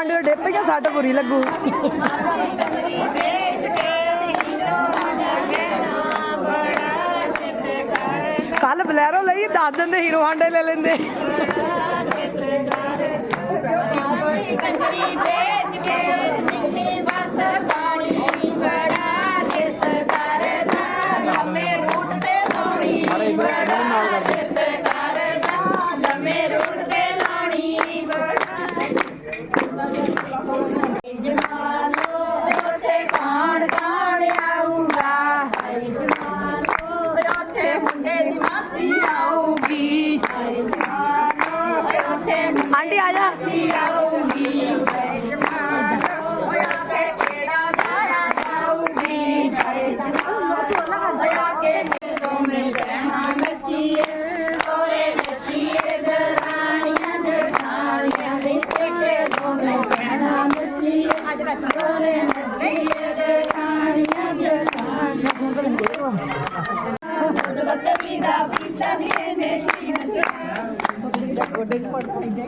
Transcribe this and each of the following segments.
ਆਂਡ dip ਗਿਆ ਸੱਟ ਬੁਰੀ ਲੱਗੂ? ਕੱਲ ਬਲੈਰੋ ਲਈ, ਦੱਸ ਦਿੰਦੇ ਹੀਰੋ ਹਾਂਡੇ ਲੈ ਲੈਂਦੇ। ¡Andi, ala! ಬೆಟ್ ಮಾಡ್ಕೊಂಡಿದ್ದೆ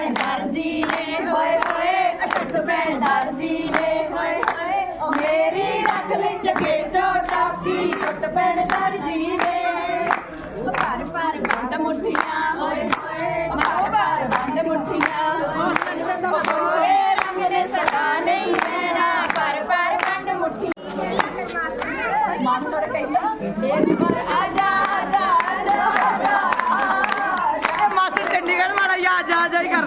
ਭੈਣ ਦਰਜੀ ਨੇ, ਹੋਏ ਹੋਏ, ਅਟੱਟ ਭੈਣ ਦਰਜੀ ਨੇ, ਹੋਏ ਹੋਏ ਉਹ ਮੇਰੀ ਰੱਖ ਲਈ ਚਕੇ ਚੋਟਾ ਕੀ ਟੁੱਟ ਭੈਣ ਦਰਜੀ ਨੇ। ਪਰ ਪਰ ਬੰਦ ਮੁੱਠੀਆਂ, ਹੋਏ ਹੋਏ ਪਰ ਪਰ ਬੰਦ ਮੁੱਠੀਆਂ। ਹੋਏ ਰੰਗ ਨੇ ਸਦਾ ਨਹੀਂ ਲੈਣਾ ਪਰ ਪਰ ਬੰਦ ਮੁੱਠੀ ਮਾਸੜ ਕਹਿੰਦਾ, ਇਹ ਵੀ ਪਰ ਆ ਜਾ ਜਾ ਮਾਸੜ ਚੰਡੀਗੜ੍ਹ ਵਾਲਾ ਯਾ ਜਾ ਜਾ ਹੀ ਕਰ